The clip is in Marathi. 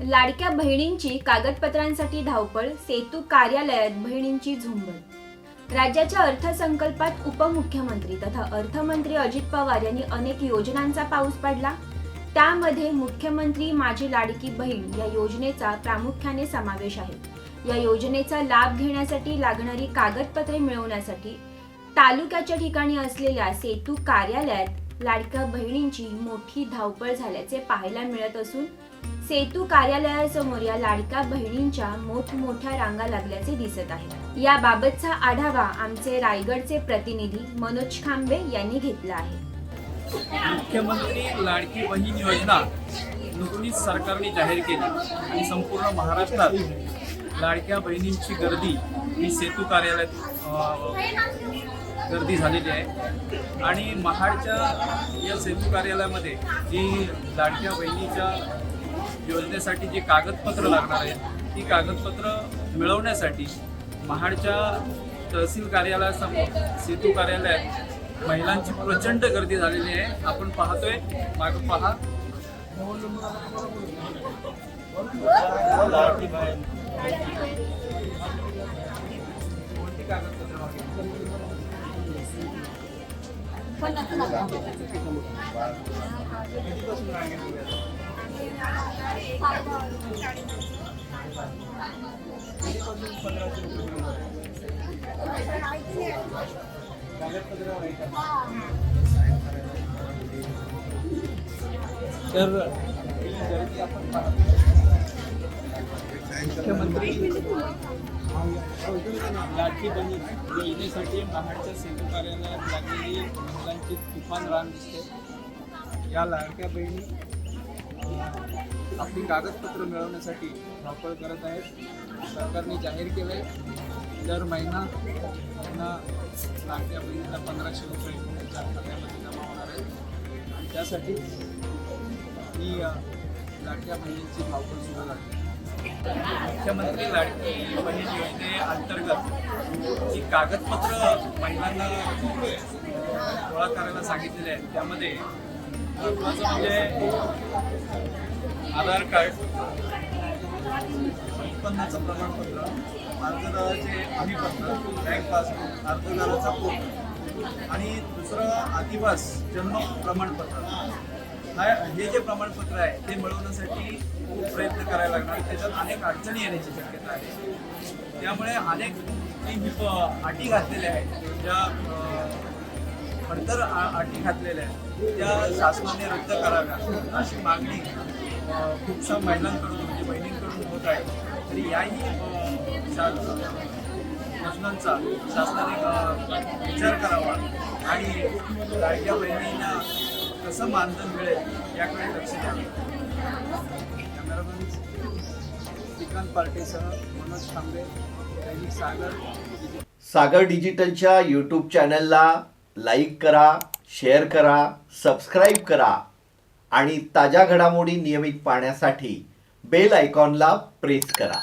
लाडक्या बहिणींची कागदपत्रांसाठी धावपळ सेतू कार्यालयात बहिणींची झुंबड. राज्याच्या अर्थसंकल्पात उपमुख्यमंत्री तथा अर्थमंत्री अजित पवार यांनी अनेक योजनांचा पाऊस पडला. त्यामध्ये मुख्यमंत्री माझी लाडकी बहीण या योजनेचा प्रामुख्याने समावेश आहे. या योजनेचा लाभ घेण्यासाठी लागणारी कागदपत्रे मिळवण्यासाठी तालुक्याच्या ठिकाणी असलेल्या सेतू कार्यालयात लाडक्या बहिणींची मोठी धावपळ झाल्याचे पाहायला मिळत असून सेतू कार्यालयासमोर या लाडक्या बहिणींच्या मोठमोठ्या रांगा लागल्याचे दिसत आहे. याबाबतचा आढावा आमचे रायगडचे प्रतिनिधी मनोज खांबे यांनी घेतला आहे. मुख्यमंत्री लाडकी बहीण योजना नुकतीच सरकारने जाहीर केली. आणि संपूर्ण महाराष्ट्रात लाडक्या बहिणींची गर्दी ही सेतू कार्यालयात गर्दी झालेली आहे. आणि महाडच्या या सेतू कार्यालयामध्ये जी लाडक्या बहिणीच्या योजनेसाठी जी कागदपत्र लागणार आहेत ती कागदपत्र मिळवण्यासाठी महाडच्या तहसील कार्यालयासमोर सेतू कार्यालयात महिलांची प्रचंड गर्दी झालेली आहे. आपण पाहतोय. माग पहा. कागदपत्र तर मुख्यमंत्री लाडकी बहीण योजनेसाठी महाडच्या सेतू कार्यालयात लागलेली महिलांची तुफान रान दिसते. या लाडक्या बहिणी आपली कागदपत्र मिळवण्यासाठी धावपळ करत आहेत. सरकारने जाहीर केलं आहे दर महिना त्यांना लाडक्या बहिणीला पंधराशे रुपये त्यांच्या खात्यामध्ये जमा होणार आहेत. आणि त्यासाठी ही अं, लाडक्या बहिणींची धावपळ सुरू झाली. मुख्यमंत्री लाडकी बहीण योजनेअंतर्गत जी कागदपत्र महिलांना गोळा करायला सांगितलेले आहेत त्यामध्ये म्हणजे आधार कार्ड उत्पन्नाचं प्रमाणपत्र अर्जदाराचे हमीपत्र बँक पासबुक अर्जदाराचा पोर्ट आणि दुसरं आदिवास जन्म प्रमाणपत्र. हा हे जे प्रमाणपत्र आहे ते मिळवण्यासाठी खूप प्रयत्न करायला लागणार. त्याच्यात अनेक अडचणी येण्याची शक्यता आहे. त्यामुळे अनेक मी अटी घातलेल्या आहेत. ज्या अडतर अटी घातलेल्या आहेत. त्या शासनाने रद्द कराव्या अशी मागणी खूपशा महिलांकडून म्हणजे बहिणींकडून होत आहे. तरी याही योजनांचा शासनाने विचार करावा आणि लाडक्या बहिणींना कसं मानधन मिळेल याकडे लक्ष द्यावे. कॅमेरामॅन श्रीकांत मनोज थांबे दैनिक सागर. सागर डिजिटलच्या यूट्यूब चॅनलला लाईक करा शेअर करा सबस्क्राईब करा आणि ताज्या घडामोडी नियमित पाहण्यासाठी बेल आयकॉनला प्रेस करा.